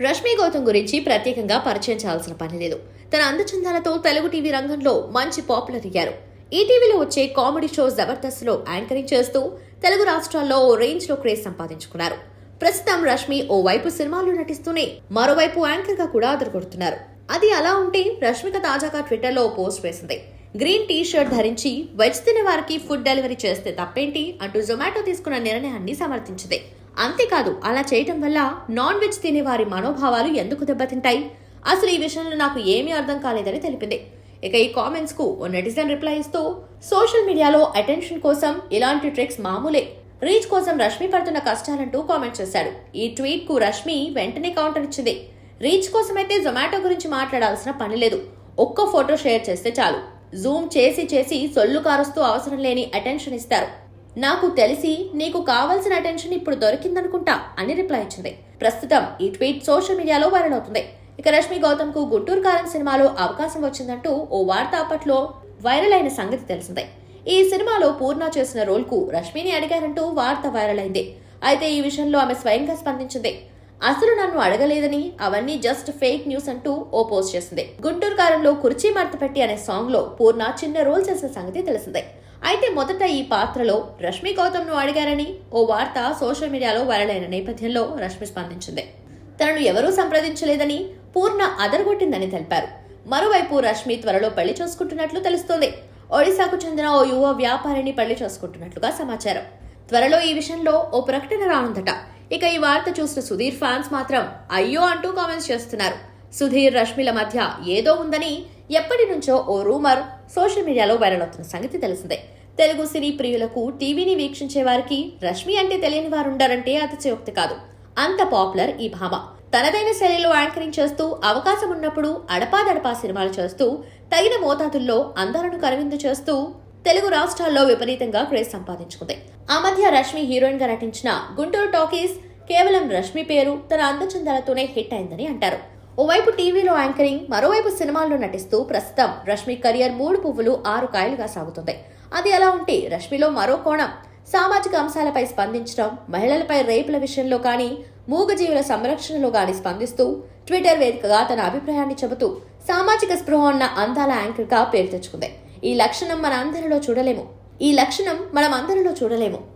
రష్మి గౌతమ్ గురించి ప్రత్యేకంగా పరిచయం చేయాల్సిన పని లేదు. తన అందచందాలతో తెలుగు టీవీ రంగంలో మంచి పాపులర్ అయ్యారు. ఈటీవీలో వచ్చే కామెడీ షో జబర్దస్త్లో యాంకరింగ్ చేస్తూ తెలుగు రాష్ట్రాల్లో ఓ రేంజ్లో క్రేజ్ సంపాదించుకున్నారు. ప్రస్తుతం రష్మి ఓ వైపు సినిమాల్లో నటిస్తూనే మరోవైపు యాంకర్గా కూడా అదరగొడుతున్నారు. అది అలా ఉంటే రష్మిక తాజాగా ట్విట్టర్లో పోస్ట్ వేసింది. గ్రీన్ టీ షర్ట్ ధరించి వెజ్ తినే వారికి ఫుడ్ డెలివరీ చేస్తే తప్పేంటి అంటూ జొమాటో తీసుకున్న నిర్ణయాన్ని సమర్థించింది. అంతేకాదు అలా చేయటం వల్ల నాన్ వెజ్ తినే వారి మనోభావాలు ఎందుకు దెబ్బతింటాయి? అసలు ఈ విషయంలో నాకు ఏమీ అర్థం కాలేదని తెలిపింది. ఇక ఈ కామెంట్స్కు ఓ నెటిజన్ రిప్లై ఇస్తూ సోషల్ మీడియాలో అటెన్షన్ కోసం ఇలాంటి ట్రిక్స్ మామూలే. రీచ్ కోసం రష్మి పడుతున్న కష్టాలంటూ కామెంట్ చేశాడు. ఈ ట్వీట్కు రష్మి వెంటనే కౌంటర్ ఇచ్చింది. రీచ్ కోసమైతే జొమాటో గురించి మాట్లాడాల్సిన పని లేదు. ఒక్క ఫోటో షేర్ చేస్తే చాలు. జూమ్ చేసి చేసి సొల్లు కారుస్తూ అవసరం లేని అటెన్షన్ ఇస్తారు. నాకు తెలిసి నీకు కావాల్సిన అటెన్షన్ ఇప్పుడు దొరికిందనుకుంటా అని రిప్లై ఇచ్చింది. ప్రస్తుతం ఈ ట్వీట్ సోషల్ మీడియాలో వైరల్ అవుతుంది. ఇక రష్మి గౌతమ్కు గుంటూరు కారం సినిమాలో అవకాశం వచ్చిందంటూ ఓ వార్త అప్పట్లో వైరల్ అయిన సంగతి తెలిసిందే. ఈ సినిమాలో పూర్ణ చేసిన రోల్కు రష్మిని అడిగారంటూ వార్త వైరల్ అయింది. అయితే ఈ విషయంలో ఆమె స్వయంగా స్పందించింది. అసలు నన్ను అడగలేదని అవన్నీ జస్ట్ ఫేక్ న్యూస్ అంటూ ఓ పోస్ట్ చేసింది. గుంటూరు కారంలో కుర్చీ మర్తపెట్టి పెట్టి అనే సాంగ్లో పూర్ణ చిన్న రోల్ చేసిన సంగతి తెలిసిందే. అయితే మొదట ఈ పాత్రలో రష్మి గౌతమ్ను అడిగారని ఓ వార్త సోషల్ మీడియాలో వైరల్ అయిన నేపథ్యంలో రష్మి స్పందించింది. తనను ఎవరూ సంప్రదించలేదని పూర్ణ అదరగొట్టిందని తెలిపారు. మరోవైపు రష్మి త్వరలో పెళ్ళి చూసుకుంటున్నట్లు తెలుస్తోంది. ఒడిశాకు చెందిన ఓ యువ వ్యాపారిని పెళ్ళి చేసుకుంటున్నట్లుగా సమాచారం. త్వరలో ఈ విషయంలో ఓ ప్రకటన రానుందట. ఇక ఈ వార్త చూసిన సుధీర్ ఫ్యాన్స్ మాత్రం అయ్యో అంటూ కామెంట్స్ చేస్తున్నారు. సుధీర్ రష్మిల మధ్య ఏదో ఉందని ఎప్పటి నుంచో ఓ రూమర్ సోషల్ మీడియాలో వైరల్ అవుతున్న సంగతి తెలిసిందే. తెలుగు సినీ ప్రియులకు టీవీని వీక్షించే వారికి రష్మి అంటే తెలియని వారు ఉండారంటే అతిశయోక్తి కాదు. అంత పాపులర్ ఈ భామ. తనదైన శైలిలో యాంకరింగ్ చేస్తూ అవకాశం ఉన్నప్పుడు అడపాదడపా సినిమాలు చేస్తూ తగిన మోతాదుల్లో అందాలను కనువిందు చేస్తూ తెలుగు రాష్ట్రాల్లో విపరీతంగా క్రేజ్ సంపాదించుకుంది. ఆ మధ్య రష్మి హీరోయిన్గా నటించిన గుంటూరు టాకీస్ కేవలం రష్మి పేరు తన అందచందాలతోనే హిట్ అయిందని అంటారు. ఓవైపు టీవీలో యాంకరింగ్ మరోవైపు సినిమాల్లో నటిస్తూ ప్రస్తుతం రష్మి కెరియర్ మూడు పువ్వులు ఆరు కాయలుగా సాగుతుంది. అది ఎలా ఉంటే రష్మిలో మరో కోణం. సామాజిక అంశాలపై స్పందించడం మహిళలపై రేపుల విషయంలో కానీ మూగజీవుల సంరక్షణలో కానీ స్పందిస్తూ ట్విట్టర్ వేదికగా తన అభిప్రాయాన్ని చెబుతూ సామాజిక స్పృహ ఉన్న అందాల యాంకర్గా పేరు తెచ్చుకుంది. ఈ లక్షణం మన అందరిలో చూడలేము. ఈ లక్షణం మనం అందరిలో చూడలేము.